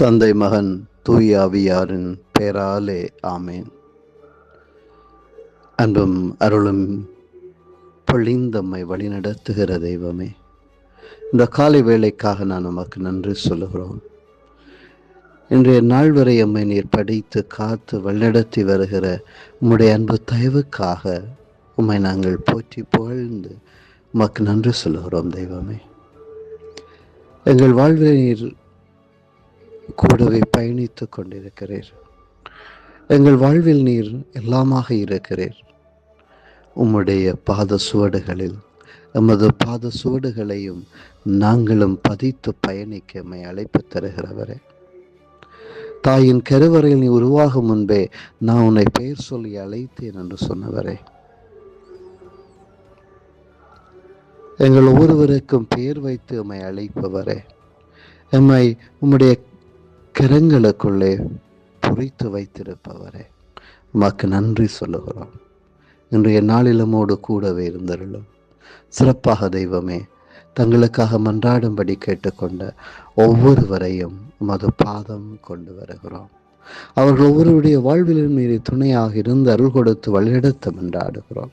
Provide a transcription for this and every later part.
தந்தை மகன் தூய ஆவியாரின் பெயராலே ஆமேன். அன்பும் அருளும் பொழிந்தம்மை வழிநடத்துகிற தெய்வமே இந்த காலை வேளைக்காக நான் உமக்கு நன்றி சொல்லுகிறோம். இன்றைய நாள் வரை அம்மை நீர் படித்து காத்து வழிநடத்தி வருகிற உம்முடைய அன்பு தயவுக்காக உம்மை நாங்கள் போற்றி புகழ்ந்து உமக்கு நன்றி சொல்லுகிறோம் தெய்வமே. எங்கள் வாழ்வில் நீர் கூடவே பயணித்து கொண்டிருக்கிறீர். எங்கள் வாழ்வில் நீர் எல்லாமாக இருக்கிறீர். உம்முடைய பாத சுவடுகளில் எமது பாத சுவடுகளையும் நாங்களும் பதித்து பயணிக்க எம்மை அழைப்பு தருகிறவரே. தாயின் கருவறையில் நீ உருவாகும் முன்பே நான் உன்னை பெயர் சொல்லி அழைத்தேன் என்று சொன்னவரே. எங்கள் ஒவ்வொருவருக்கும் பெயர் வைத்து எம்மை அழைப்பவரே. எம்மை உம்முடைய கரங்களுக்குள்ளே பொறித்து வைத்திருப்பவரே. உமக்கு நன்றி சொல்லுகிறோம். இன்றைய நாளிலமோடு கூடவே இருந்தருளும். சிறப்பாக தெய்வமே தங்களுக்காக மன்றாடும்படி கேட்டுக்கொண்ட ஒவ்வொருவரையும் உமது பாதம் கொண்டு வருகிறோம். அவர்கள் ஒவ்வொருவருடைய வாழ்விலும் மீறி துணையாக இருந்து அருள் கொடுத்து வழிநடத்த மன்றாடுகிறோம்.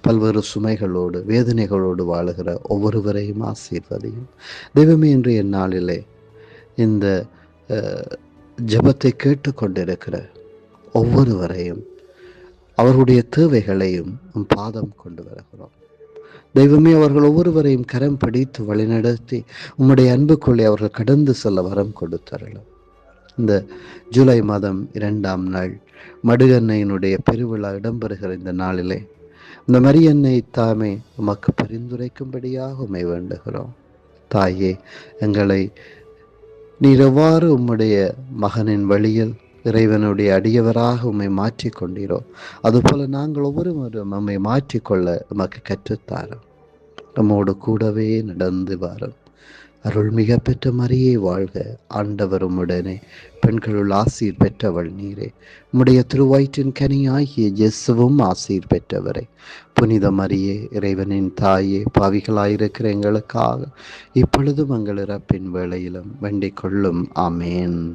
பல்வேறு சுமைகளோடு வேதனைகளோடு வாழுகிற ஒவ்வொருவரையும் ஆசீர்வதையும். தெய்வமே இன்றைய நாளிலே இந்த ஜபத்தை கேட்டுக்கொண்டிருக்கிற ஒவ்வொருவரையும் அவர்களுடைய தேவைகளையும் பாதம் கொண்டு வருகிறோம். தெய்வமே அவர்கள் ஒவ்வொருவரையும் கரம் பிடித்து வழிநடத்தி உம்முடைய அன்புக்குள்ளே அவர்கள் கடந்து செல்ல வரம் கொடுத்தார்கள் இந்த ஜூலை மாதம் இரண்டாம் நாள் மடுகண்ணையினுடைய பெருவிழா இடம்பெறுகிற இந்த நாளிலே இந்த மரியன்னை தாமே உமக்கு பரிந்துரைக்கும்படியாக உமை வேண்டுகிறோம். தாயே எங்களை நீர் எவ்வாறு உம்முடைய மகனின் வழியில் இறைவனுடைய அடியவராக உம்மை மாற்றிக்கொண்டீரோ. அதுபோல நாங்கள் ஒவ்வொருவரும் நம்மை மாற்றிக்கொள்ள நமக்கு கற்றுத்தாரோம். நம்மோடு கூடவே நடந்து வாரும். அருள் மிக பெற்ற மரியே வாழ்க. ஆண்டவரும் உடனே பெண்களுள் ஆசீர் பெற்றவள் நீரே. உடைய திருவயிற்றின் கனியாகிய ஜெஸ்ஸுவும் ஆசீர் பெற்றவரே. புனித மரியே இறைவனின் தாயே பாவிகளாயிருக்கிற எங்களுக்காக இப்பொழுதும் எங்கள் இறப்பின் வேளையிலும் வேண்டிக் கொள்ளும். ஆமேன்.